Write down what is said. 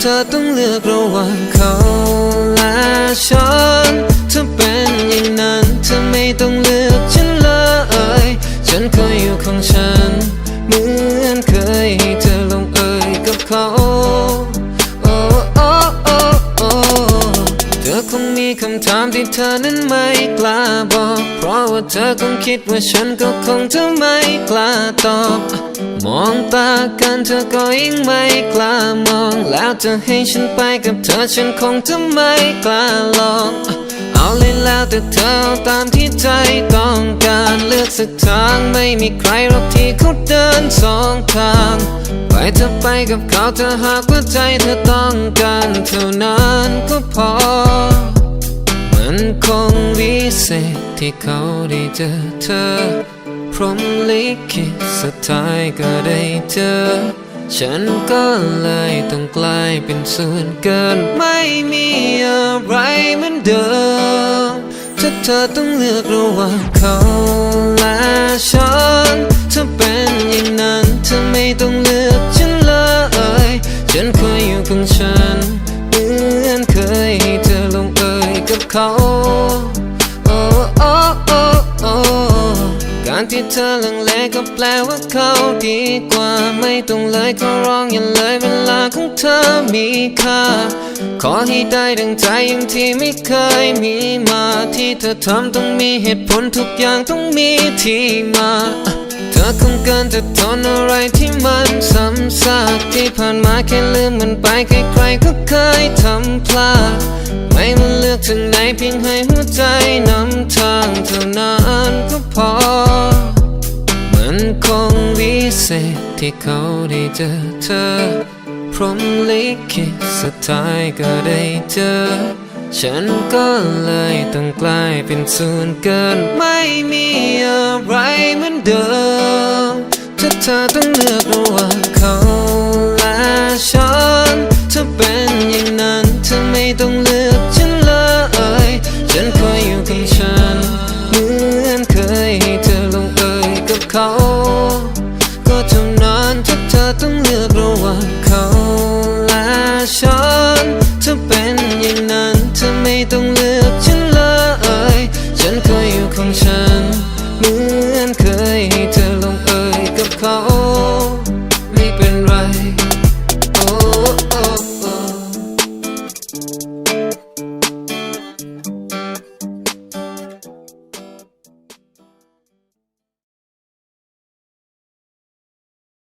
เธอต้องเลือกระหว่างเขาและฉันถ้าเป็นอย่างนั้นเธอไม่ต้องเลือกฉันเลยฉันเคยอยู่ของฉัน เหมือนเคยให้เธอลงเอยกับเขาโอ้โอ้โอ้โอ้เธอคงมีคำถามที่เธอนั้นไม่กล้าบอก ว่าเธอคงคิดว่าฉันก็คงจะไม่กล้าตอบ มองตากันเธอก็ยิ่งไม่กล้ามอง แล้วจะให้ฉันไปกับเธอฉันคงจะไม่กล้าลองเอาเลยแล้วแต่เธอตามที่ใจต้องการเลือกสักทางไม่มีใครหรอกที่เขาเดินสองทางไปเธอไปกับเขาเธอหากว่าใจเธอต้องการเท่านั้นก็พอ คงวิเศษที่เขาได้เจอเธอ พรมลิขิตสุดท้ายก็ได้เจอ ฉันก็เลยต้องกลายเป็นส่วนเกิน ไม่มีอะไรเหมือนเดิม ถ้าเธอต้องเลือกระหว่างเขาและฉันถ้าเป็นอย่างนั้นเธอไม่ต้องเลือกฉันเลย ฉันเคยอยู่ของฉันเหมือนเคยให้เธอลง กับเขาโอ้โอ้โอ้โอ้การที่เธอลังเลก็แปลว่าเขาดีกว่า ไม่ต้องเลยขอร้องอย่าเลยเวลาของเธอมีค่า ขอให้ได้ดังใจอย่างที่ไม่เคยมีมาที่เธอทำต้องมีเหตุผลทุกอย่างต้องมีที่มา ธอคงเกินจะทนอะไรที่มันซ้ำซากที่ผ่านมาแค่ลืมมันไปใครๆก็เคยทำพลาด ไม่มันเลือกทางไหนเพียงให้หัวใจนำทางเท่านั้นก็พอ มันคงวิเศษที่เขาได้เจอเธอ พรหมลิขิตสุดท้ายก็ได้เจอ ฉันก็เลยต้องกลายเป็นส่วนเกินไม่มีอะไรเหมือนเดิม ธอต้องเลือกระหว่างเขาและฉันถ้าเป็นอย่างนั้นเธอไม่ต้องเลือกฉันเลยฉันเคยอยู่กับฉันเหมือนเคยให้เธอลงเอยกับเขา ก็เท่านั้นถ้าเธอต้อง อ